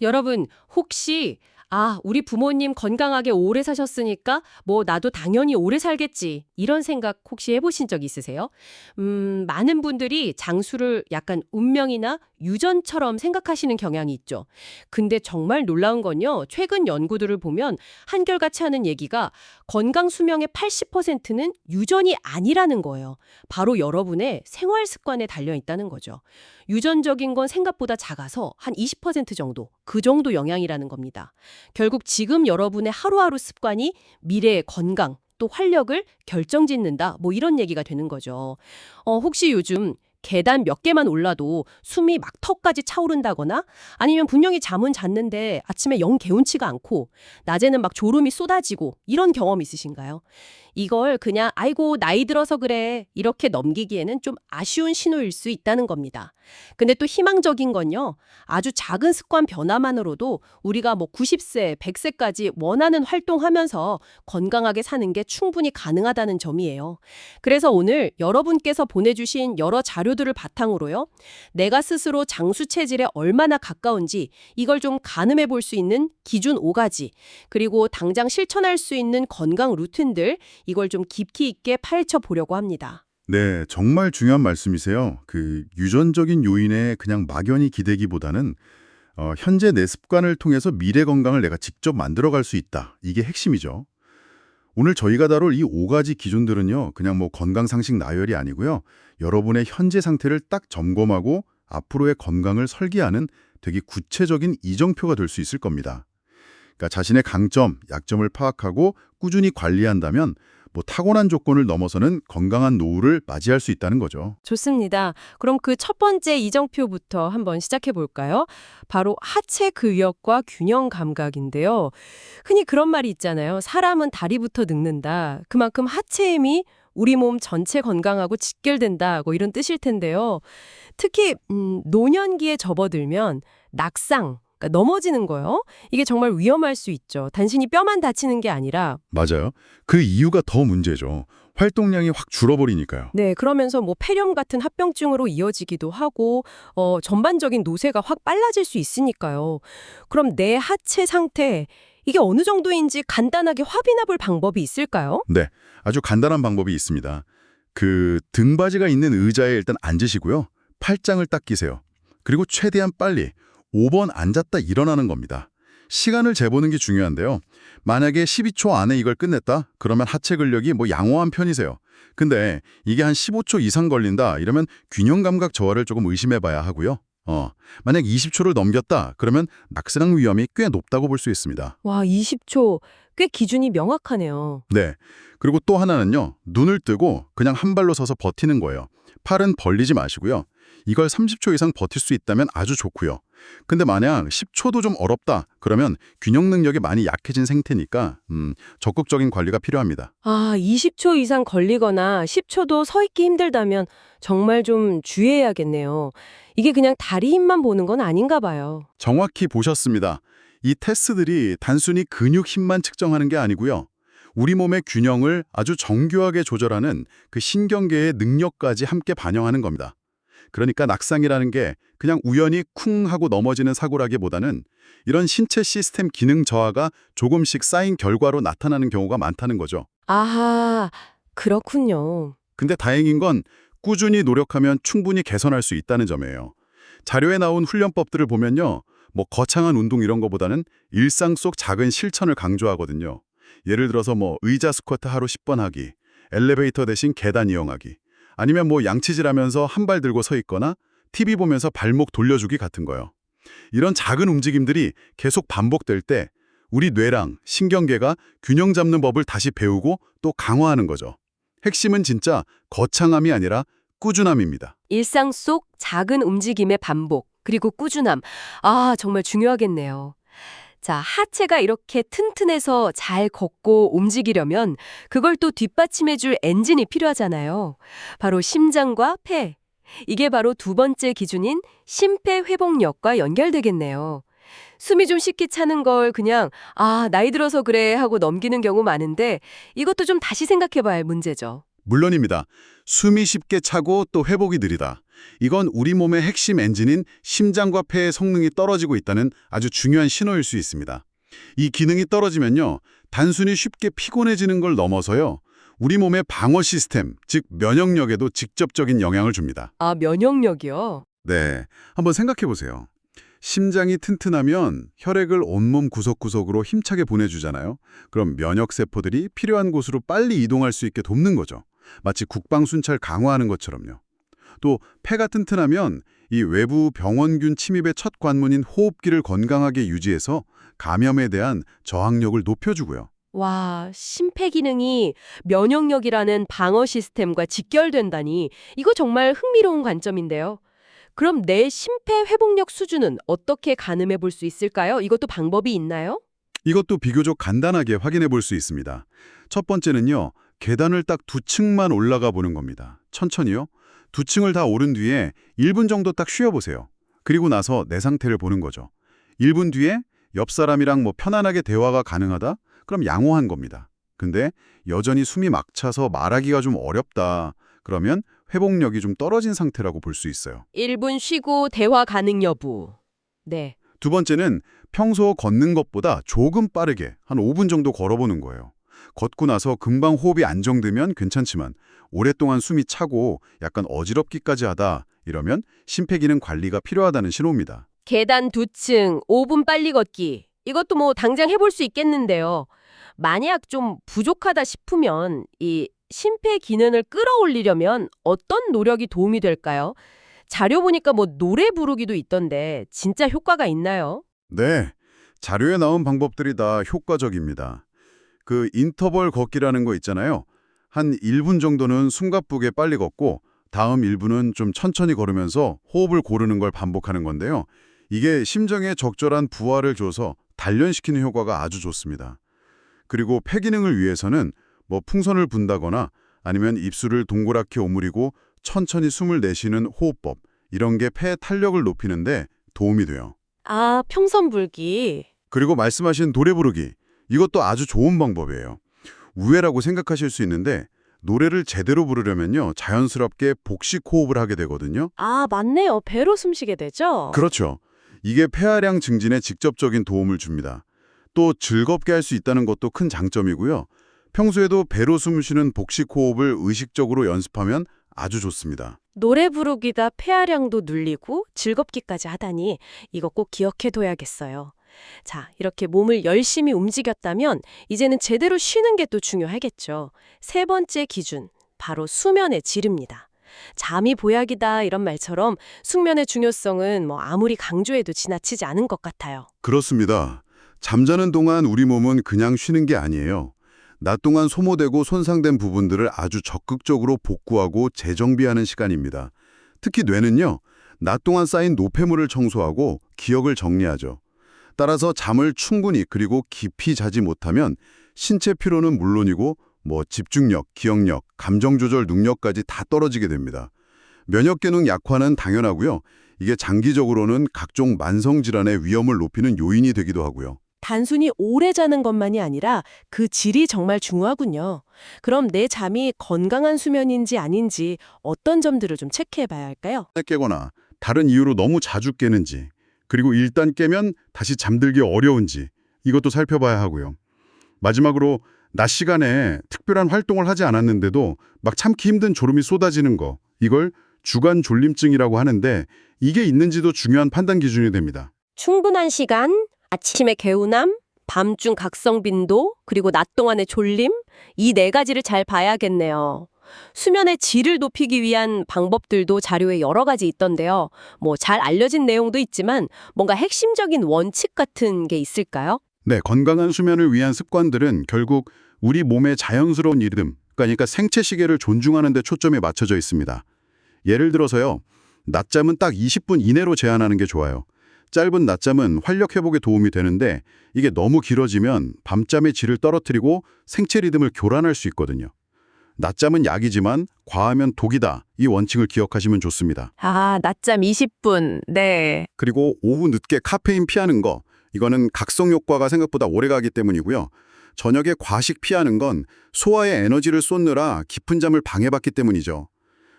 여러분, 혹시 아, 우리 부모님 건강하게 오래 사셨으니까 뭐 나도 당연히 오래 살겠지. 이런 생각 혹시 해보신 적 있으세요? 음, 많은 분들이 장수를 약간 운명이나 유전처럼 생각하시는 경향이 있죠. 근데 정말 놀라운 건요. 최근 연구들을 보면 한결같이 하는 얘기가 건강 수명의 80%는 유전이 아니라는 거예요. 바로 여러분의 생활 습관에 달려 있다는 거죠. 유전적인 건 생각보다 작아서 한 20% 정도, 그 정도 영향이라는 겁니다. 결국 지금 여러분의 하루하루 습관이 미래의 건강, 또 활력을 결정짓는다. 뭐 이런 얘기가 되는 거죠. 어, 혹시 요즘 계단 몇 개만 올라도 숨이 막 턱까지 차오른다거나 아니면 분명히 잠은 잤는데 아침에 영 개운치가 않고 낮에는 막 졸음이 쏟아지고 이런 경험 있으신가요? 이걸 그냥 아이고 나이 들어서 그래 이렇게 넘기기에는 좀 아쉬운 신호일 수 있다는 겁니다. 근데 또 희망적인 건요. 아주 작은 습관 변화만으로도 우리가 뭐 90세, 100세까지 원하는 활동하면서 건강하게 사는 게 충분히 가능하다는 점이에요. 그래서 오늘 여러분께서 보내주신 여러 자료들을 바탕으로요. 내가 스스로 장수 체질에 얼마나 가까운지 이걸 좀 가늠해 볼 수 있는 기준 5가지 그리고 당장 실천할 수 있는 건강 루틴들 이걸 좀 깊이 있게 파헤쳐 보려고 합니다. 네, 정말 중요한 말씀이세요. 그 유전적인 요인에 그냥 막연히 기대기보다는 어, 현재 내 습관을 통해서 미래 건강을 내가 직접 만들어갈 수 있다. 이게 핵심이죠. 오늘 저희가 다룰 이 5가지 기준들은요. 그냥 뭐 건강 상식 나열이 아니고요. 여러분의 현재 상태를 딱 점검하고 앞으로의 건강을 설계하는 되게 구체적인 이정표가 될 수 있을 겁니다. 그러니까 자신의 강점, 약점을 파악하고 꾸준히 관리한다면 뭐 타고난 조건을 넘어서는 건강한 노후를 맞이할 수 있다는 거죠. 좋습니다. 그럼 그 첫 번째 이정표부터 한번 시작해 볼까요? 바로 하체 근력과 균형 감각인데요. 흔히 그런 말이 있잖아요. 사람은 다리부터 늙는다. 그만큼 하체 힘이 우리 몸 전체 건강하고 직결된다 고 이런 뜻일 텐데요. 특히 음, 노년기에 접어들면 낙상, 그러니까 넘어지는 거요. 이게 정말 위험할 수 있죠. 단순히 뼈만 다치는 게 아니라 맞아요. 그 이유가 더 문제죠. 활동량이 확 줄어버리니까요. 네, 그러면서 뭐 폐렴 같은 합병증으로 이어지기도 하고 어, 전반적인 노쇠가 확 빨라질 수 있으니까요. 그럼 내 하체 상태 이게 어느 정도인지 간단하게 확인해 볼 방법이 있을까요? 네, 아주 간단한 방법이 있습니다. 그 등받이가 있는 의자에 일단 앉으시고요. 팔짱을 딱 끼세요. 그리고 최대한 빨리 5번 앉았다 일어나는 겁니다. 시간을 재보는 게 중요한데요. 만약에 12초 안에 이걸 끝냈다? 그러면 하체 근력이 뭐 양호한 편이세요. 근데 이게 한 15초 이상 걸린다? 이러면 균형 감각 저하를 조금 의심해 봐야 하고요. 어, 만약 20초를 넘겼다? 그러면 낙상 위험이 꽤 높다고 볼 수 있습니다. 와, 20초 꽤 기준이 명확하네요. 네. 그리고 또 하나는요. 눈을 뜨고 그냥 한 발로 서서 버티는 거예요. 팔은 벌리지 마시고요. 이걸 30초 이상 버틸 수 있다면 아주 좋고요. 근데 만약 10초도 좀 어렵다. 그러면 균형 능력이 많이 약해진 상태니까 음, 적극적인 관리가 필요합니다. 아, 20초 이상 걸리거나 10초도 서 있기 힘들다면 정말 좀 주의해야겠네요. 이게 그냥 다리 힘만 보는 건 아닌가 봐요. 정확히 보셨습니다. 이 테스트들이 단순히 근육 힘만 측정하는 게 아니고요. 우리 몸의 균형을 아주 정교하게 조절하는 그 신경계의 능력까지 함께 반영하는 겁니다. 그러니까 낙상이라는 게 그냥 우연히 쿵 하고 넘어지는 사고라기보다는 이런 신체 시스템 기능 저하가 조금씩 쌓인 결과로 나타나는 경우가 많다는 거죠. 아하, 그렇군요. 근데 다행인 건 꾸준히 노력하면 충분히 개선할 수 있다는 점이에요. 자료에 나온 훈련법들을 보면요. 뭐 거창한 운동 이런 거보다는 일상 속 작은 실천을 강조하거든요. 예를 들어서 뭐 의자 스쿼트 하루 10번 하기, 엘리베이터 대신 계단 이용하기, 아니면 뭐 양치질하면서 한 발 들고 서 있거나 TV 보면서 발목 돌려주기 같은 거요. 이런 작은 움직임들이 계속 반복될 때 우리 뇌랑 신경계가 균형 잡는 법을 다시 배우고 또 강화하는 거죠. 핵심은 진짜 거창함이 아니라 꾸준함입니다. 일상 속 작은 움직임의 반복, 그리고 꾸준함. 아, 정말 중요하겠네요. 자, 하체가 이렇게 튼튼해서 잘 걷고 움직이려면 그걸 또 뒷받침해줄 엔진이 필요하잖아요. 바로 심장과 폐. 이게 바로 두 번째 기준인 심폐회복력과 연결되겠네요. 숨이 좀 쉽게 차는 걸 그냥 아, 나이 들어서 그래 하고 넘기는 경우 많은데 이것도 좀 다시 생각해 봐야 할 문제죠. 물론입니다. 숨이 쉽게 차고 또 회복이 느리다. 이건 우리 몸의 핵심 엔진인 심장과 폐의 성능이 떨어지고 있다는 아주 중요한 신호일 수 있습니다. 이 기능이 떨어지면요. 단순히 쉽게 피곤해지는 걸 넘어서요. 우리 몸의 방어 시스템, 즉 면역력에도 직접적인 영향을 줍니다. 아, 면역력이요? 네, 한번 생각해 보세요. 심장이 튼튼하면 혈액을 온몸 구석구석으로 힘차게 보내주잖아요. 그럼 면역세포들이 필요한 곳으로 빨리 이동할 수 있게 돕는 거죠. 마치 국방순찰 강화하는 것처럼요. 또 폐가 튼튼하면 이 외부 병원균 침입의 첫 관문인 호흡기를 건강하게 유지해서 감염에 대한 저항력을 높여주고요. 와, 심폐 기능이 면역력이라는 방어 시스템과 직결된다니 이거 정말 흥미로운 관점인데요. 그럼 내 심폐 회복력 수준은 어떻게 가늠해 볼 수 있을까요? 이것도 방법이 있나요? 이것도 비교적 간단하게 확인해 볼 수 있습니다. 첫 번째는요. 계단을 딱 두 층만 올라가 보는 겁니다. 천천히요. 두 층을 다 오른 뒤에 1분 정도 딱 쉬어보세요. 그리고 나서 내 상태를 보는 거죠. 1분 뒤에 옆 사람이랑 뭐 편안하게 대화가 가능하다? 그럼 양호한 겁니다. 근데 여전히 숨이 막 차서 말하기가 좀 어렵다. 그러면 회복력이 좀 떨어진 상태라고 볼 수 있어요. 1분 쉬고 대화 가능 여부. 네. 두 번째는 평소 걷는 것보다 조금 빠르게 한 5분 정도 걸어보는 거예요. 걷고 나서 금방 호흡이 안정되면 괜찮지만 오랫동안 숨이 차고 약간 어지럽기까지 하다 이러면 심폐기능 관리가 필요하다는 신호입니다. 계단 두층 5분 빨리 걷기. 이것도 뭐 당장 해볼 수 있겠는데요. 만약 좀 부족하다 싶으면 이 심폐 기능을 끌어올리려면 어떤 노력이 도움이 될까요? 자료 보니까 뭐 노래 부르기도 있던데 진짜 효과가 있나요? 네, 자료에 나온 방법들이 다 효과적입니다. 그 인터벌 걷기라는 거 있잖아요. 한 1분 정도는 숨가쁘게 빨리 걷고 다음 1분은 좀 천천히 걸으면서 호흡을 고르는 걸 반복하는 건데요. 이게 심정에 적절한 부하를 줘서 단련시키는 효과가 아주 좋습니다. 그리고 폐 기능을 위해서는 뭐 풍선을 분다거나 아니면 입술을 동그랗게 오므리고 천천히 숨을 내쉬는 호흡법 이런 게폐 탄력을 높이는데 도움이 돼요. 아, 평선 불기. 그리고 말씀하신 노래 부르기 이것도 아주 좋은 방법이에요. 우회라고 생각하실 수 있는데 노래를 제대로 부르려면요 자연스럽게 복식 호흡을 하게 되거든요. 아, 맞네요. 배로 숨쉬게 되죠? 그렇죠. 이게 폐활량 증진에 직접적인 도움을 줍니다. 또 즐겁게 할 수 있다는 것도 큰 장점이고요. 평소에도 배로 숨 쉬는 복식 호흡을 의식적으로 연습하면 아주 좋습니다. 노래 부르기다 폐활량도 눌리고 즐겁기까지 하다니 이거 꼭 기억해둬야겠어요. 자, 이렇게 몸을 열심히 움직였다면 이제는 제대로 쉬는 게 또 중요하겠죠. 세 번째 기준, 바로 수면의 질입니다. 잠이 보약이다 이런 말처럼 숙면의 중요성은 뭐 아무리 강조해도 지나치지 않은 것 같아요. 그렇습니다. 잠자는 동안 우리 몸은 그냥 쉬는 게 아니에요. 낮 동안 소모되고 손상된 부분들을 아주 적극적으로 복구하고 재정비하는 시간입니다. 특히 뇌는요, 낮 동안 쌓인 노폐물을 청소하고 기억을 정리하죠. 따라서 잠을 충분히 그리고 깊이 자지 못하면 신체 피로는 물론이고 뭐 집중력, 기억력, 감정 조절 능력까지 다 떨어지게 됩니다. 면역 기능 약화는 당연하고요. 이게 장기적으로는 각종 만성 질환의 위험을 높이는 요인이 되기도 하고요. 단순히 오래 자는 것만이 아니라 그 질이 정말 중요하군요. 그럼 내 잠이 건강한 수면인지 아닌지 어떤 점들을 좀 체크해 봐야 할까요? 깨거나 다른 이유로 너무 자주 깨는지 그리고 일단 깨면 다시 잠들기 어려운지 이것도 살펴봐야 하고요. 마지막으로 낮 시간에 특별한 활동을 하지 않았는데도 막 참기 힘든 졸음이 쏟아지는 거 이걸 주간 졸림증이라고 하는데 이게 있는지도 중요한 판단 기준이 됩니다. 충분한 시간, 아침의 개운함, 밤중 각성 빈도, 그리고 낮 동안의 졸림, 이 네 가지를 잘 봐야겠네요. 수면의 질을 높이기 위한 방법들도 자료에 여러 가지 있던데요. 뭐 잘 알려진 내용도 있지만 뭔가 핵심적인 원칙 같은 게 있을까요? 네, 건강한 수면을 위한 습관들은 결국 우리 몸의 자연스러운 리듬, 그러니까 생체 시계를 존중하는 데 초점이 맞춰져 있습니다. 예를 들어서요. 낮잠은 딱 20분 이내로 제한하는 게 좋아요. 짧은 낮잠은 활력 회복에 도움이 되는데 이게 너무 길어지면 밤잠의 질을 떨어뜨리고 생체 리듬을 교란할 수 있거든요. 낮잠은 약이지만 과하면 독이다. 이 원칙을 기억하시면 좋습니다. 아, 낮잠 20분. 네. 그리고 오후 늦게 카페인 피하는 거 이거는 각성 효과가 생각보다 오래가기 때문이고요. 저녁에 과식 피하는 건 소화에 에너지를 쏟느라 깊은 잠을 방해받기 때문이죠.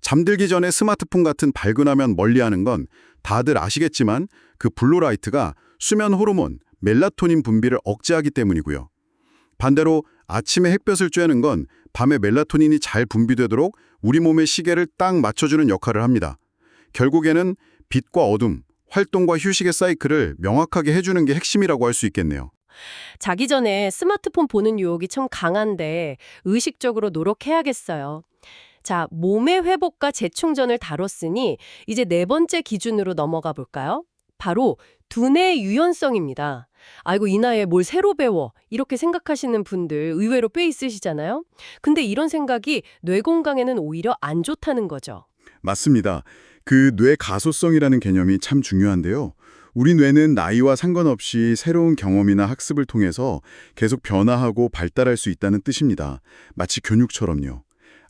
잠들기 전에 스마트폰 같은 밝은 화면 멀리하는 건 다들 아시겠지만 그 블루라이트가 수면 호르몬 멜라토닌 분비를 억제하기 때문이고요. 반대로 아침에 햇볕을 쬐는 건 밤에 멜라토닌이 잘 분비되도록 우리 몸의 시계를 딱 맞춰주는 역할을 합니다. 결국에는 빛과 어둠, 활동과 휴식의 사이클을 명확하게 해주는 게 핵심이라고 할 수 있겠네요. 자기 전에 스마트폰 보는 유혹이 참 강한데 의식적으로 노력해야겠어요. 자, 몸의 회복과 재충전을 다뤘으니 이제 네 번째 기준으로 넘어가 볼까요? 바로 두뇌 유연성입니다. 아이고 이 나이에 뭘 새로 배워 이렇게 생각하시는 분들 의외로 꽤 있으시잖아요. 근데 이런 생각이 뇌 건강에는 오히려 안 좋다는 거죠. 맞습니다. 그 뇌 가소성이라는 개념이 참 중요한데요. 우리 뇌는 나이와 상관없이 새로운 경험이나 학습을 통해서 계속 변화하고 발달할 수 있다는 뜻입니다. 마치 근육처럼요.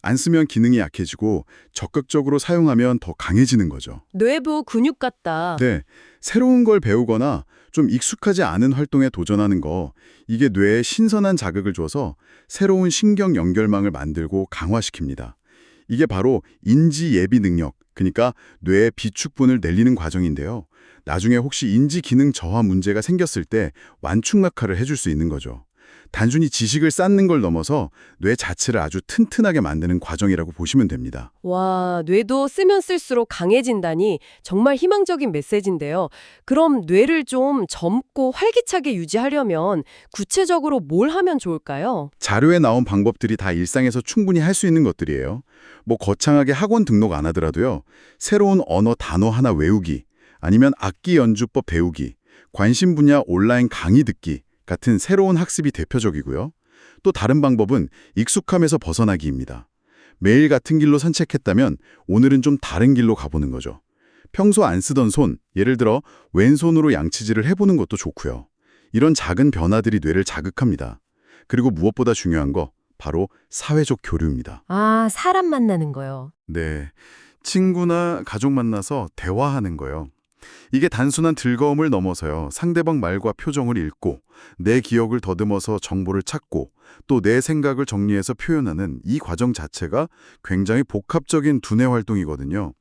안 쓰면 기능이 약해지고 적극적으로 사용하면 더 강해지는 거죠. 뇌부 근육 같다. 네, 새로운 걸 배우거나 좀 익숙하지 않은 활동에 도전하는 거, 이게 뇌에 신선한 자극을 줘서 새로운 신경 연결망을 만들고 강화시킵니다. 이게 바로 인지 예비 능력, 그러니까 뇌의 비축분을 늘리는 과정인데요. 나중에 혹시 인지 기능 저하 문제가 생겼을 때 완충 역할을 해줄 수 있는 거죠. 단순히 지식을 쌓는 걸 넘어서 뇌 자체를 아주 튼튼하게 만드는 과정이라고 보시면 됩니다. 와, 뇌도 쓰면 쓸수록 강해진다니 정말 희망적인 메시지인데요. 그럼 뇌를 좀 젊고 활기차게 유지하려면 구체적으로 뭘 하면 좋을까요? 자료에 나온 방법들이 다 일상에서 충분히 할 수 있는 것들이에요. 뭐 거창하게 학원 등록 안 하더라도요. 새로운 언어 단어 하나 외우기, 아니면 악기 연주법 배우기, 관심 분야 온라인 강의 듣기 같은 새로운 학습이 대표적이고요. 또 다른 방법은 익숙함에서 벗어나기입니다. 매일 같은 길로 산책했다면 오늘은 좀 다른 길로 가보는 거죠. 평소 안 쓰던 손, 예를 들어 왼손으로 양치질을 해보는 것도 좋고요. 이런 작은 변화들이 뇌를 자극합니다. 그리고 무엇보다 중요한 거 바로 사회적 교류입니다. 아, 사람 만나는 거요. 네. 친구나 가족 만나서 대화하는 거요. 이게 단순한 즐거움을 넘어서요. 상대방 말과 표정을 읽고 내 기억을 더듬어서 정보를 찾고 또 내 생각을 정리해서 표현하는 이 과정 자체가 굉장히 복합적인 두뇌 활동이거든요.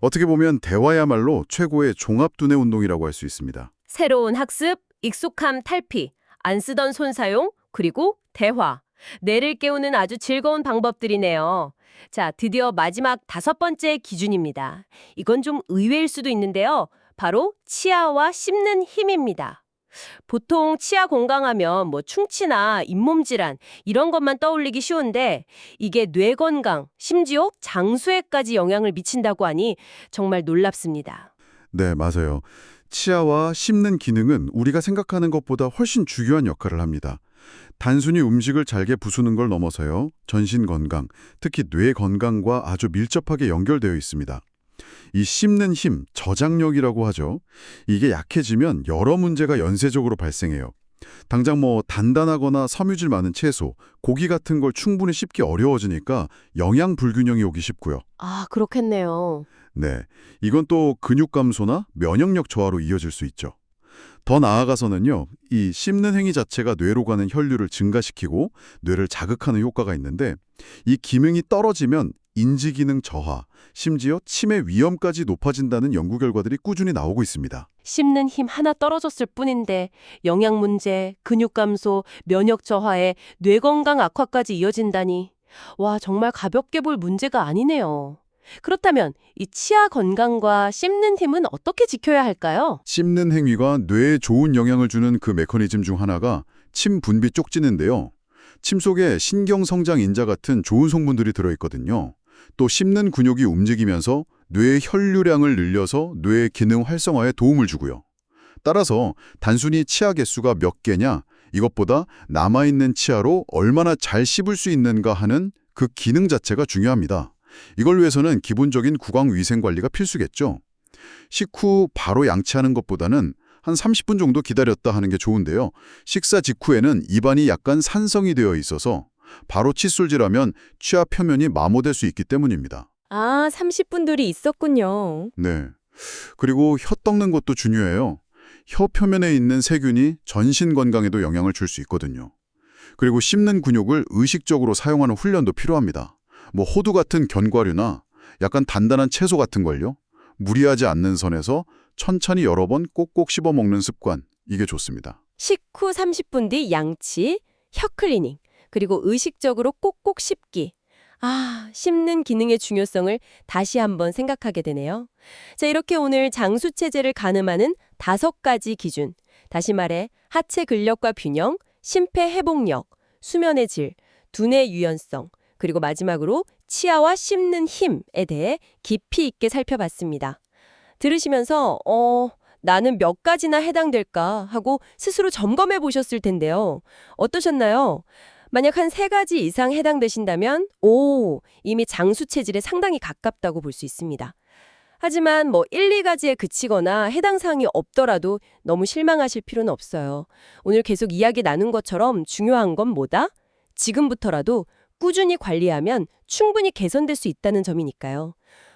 어떻게 보면 대화야말로 최고의 종합 두뇌 운동이라고 할 수 있습니다. 새로운 학습, 익숙함 탈피, 안 쓰던 손 사용, 그리고 대화. 뇌를 깨우는 아주 즐거운 방법들이네요. 자, 드디어 마지막 다섯 번째 기준입니다. 이건 좀 의외일 수도 있는데요. 바로 치아와 씹는 힘입니다. 보통 치아 건강하면 뭐 충치나 잇몸 질환 이런 것만 떠올리기 쉬운데 이게 뇌 건강, 심지어 장수에까지 영향을 미친다고 하니 정말 놀랍습니다. 네, 맞아요. 치아와 씹는 기능은 우리가 생각하는 것보다 훨씬 중요한 역할을 합니다. 단순히 음식을 잘게 부수는 걸 넘어서요. 전신 건강, 특히 뇌 건강과 아주 밀접하게 연결되어 있습니다. 이 씹는 힘, 저장력이라고 하죠. 이게 약해지면 여러 문제가 연쇄적으로 발생해요. 당장 뭐 단단하거나 섬유질 많은 채소, 고기 같은 걸 충분히 씹기 어려워지니까 영양 불균형이 오기 쉽고요. 아, 그렇겠네요. 네, 이건 또 근육 감소나 면역력 저하로 이어질 수 있죠. 더 나아가서는요, 이 씹는 행위 자체가 뇌로 가는 혈류를 증가시키고 뇌를 자극하는 효과가 있는데 이 기능이 떨어지면 인지 기능 저하, 심지어 치매 위험까지 높아진다는 연구 결과들이 꾸준히 나오고 있습니다. 씹는 힘 하나 떨어졌을 뿐인데 영양 문제, 근육 감소, 면역 저하에 뇌 건강 악화까지 이어진다니. 와, 정말 가볍게 볼 문제가 아니네요. 그렇다면 이 치아 건강과 씹는 힘은 어떻게 지켜야 할까요? 씹는 행위가 뇌에 좋은 영향을 주는 그 메커니즘 중 하나가 침 분비 쪽지는데요. 침 속에 신경 성장 인자 같은 좋은 성분들이 들어있거든요. 또 씹는 근육이 움직이면서 뇌의 혈류량을 늘려서 뇌의 기능 활성화에 도움을 주고요. 따라서 단순히 치아 개수가 몇 개냐 이것보다 남아있는 치아로 얼마나 잘 씹을 수 있는가 하는 그 기능 자체가 중요합니다. 이걸 위해서는 기본적인 구강 위생 관리가 필수겠죠. 식후 바로 양치하는 것보다는 한 30분 정도 기다렸다 하는 게 좋은데요. 식사 직후에는 입안이 약간 산성이 되어 있어서 바로 칫솔질하면 치아 표면이 마모될 수 있기 때문입니다. 아, 30분들이 있었군요. 네. 그리고 혀 떡는 것도 중요해요. 혀 표면에 있는 세균이 전신 건강에도 영향을 줄 수 있거든요. 그리고 씹는 근육을 의식적으로 사용하는 훈련도 필요합니다. 뭐 호두 같은 견과류나 약간 단단한 채소 같은 걸요. 무리하지 않는 선에서 천천히 여러 번 꼭꼭 씹어 먹는 습관. 이게 좋습니다. 식후 30분 뒤 양치, 혀 클리닝, 그리고 의식적으로 꼭꼭 씹기. 아, 씹는 기능의 중요성을 다시 한번 생각하게 되네요. 자, 이렇게 오늘 장수 체제를 가늠하는 다섯 가지 기준. 다시 말해 하체 근력과 균형, 심폐 회복력, 수면의 질, 두뇌 유연성, 그리고 마지막으로 치아와 씹는 힘에 대해 깊이 있게 살펴봤습니다. 들으시면서 어, 나는 몇 가지나 해당될까 하고 스스로 점검해 보셨을 텐데요. 어떠셨나요? 만약 한 세 가지 이상 해당되신다면 오, 이미 장수 체질에 상당히 가깝다고 볼 수 있습니다. 하지만 뭐 1, 2가지에 그치거나 해당 사항이 없더라도 너무 실망하실 필요는 없어요. 오늘 계속 이야기 나눈 것처럼 중요한 건 뭐다? 지금부터라도 꾸준히 관리하면 충분히 개선될 수 있다는 점이니까요.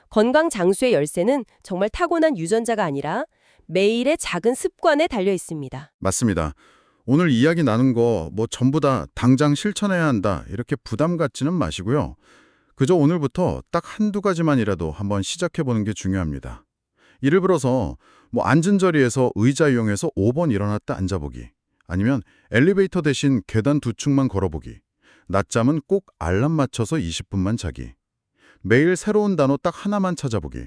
건강 장수의 열쇠는 정말 타고난 유전자가 아니라 매일의 작은 습관에 달려 있습니다. 맞습니다. 오늘 이야기 나눈 거 뭐 전부 다 당장 실천해야 한다 이렇게 부담 갖지는 마시고요. 그저 오늘부터 딱 한두 가지만이라도 한번 시작해보는 게 중요합니다. 이를 들어서 뭐 앉은 자리에서 의자 이용해서 5번 일어났다 앉아보기 아니면 엘리베이터 대신 계단 두 층만 걸어보기 낮잠은 꼭 알람 맞춰서 20분만 자기 매일 새로운 단어 딱 하나만 찾아보기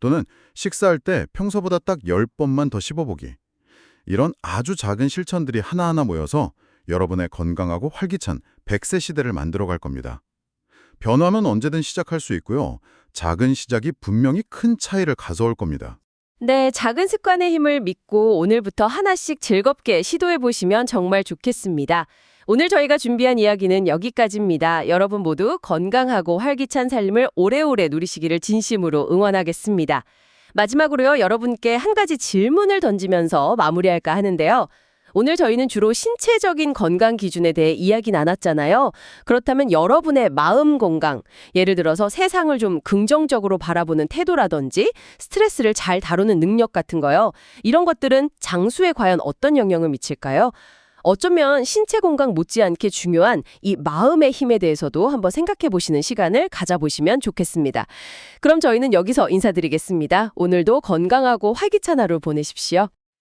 또는 식사할 때 평소보다 딱 10번만 더 씹어보기 이런 아주 작은 실천들이 하나하나 모여서 여러분의 건강하고 활기찬 100세 시대를 만들어갈 겁니다. 변화는 언제든 시작할 수 있고요. 작은 시작이 분명히 큰 차이를 가져올 겁니다. 네, 작은 습관의 힘을 믿고 오늘부터 하나씩 즐겁게 시도해 보시면 정말 좋겠습니다. 오늘 저희가 준비한 이야기는 여기까지입니다. 여러분 모두 건강하고 활기찬 삶을 오래오래 누리시기를 진심으로 응원하겠습니다. 마지막으로요, 여러분께 한 가지 질문을 던지면서 마무리할까 하는데요. 오늘 저희는 주로 신체적인 건강 기준에 대해 이야기 나눴잖아요. 그렇다면 여러분의 마음 건강, 예를 들어서 세상을 좀 긍정적으로 바라보는 태도라든지 스트레스를 잘 다루는 능력 같은 거요. 이런 것들은 장수에 과연 어떤 영향을 미칠까요? 어쩌면 신체 건강 못지않게 중요한 이 마음의 힘에 대해서도 한번 생각해 보시는 시간을 가져보시면 좋겠습니다. 그럼 저희는 여기서 인사드리겠습니다. 오늘도 건강하고 활기찬 하루 보내십시오.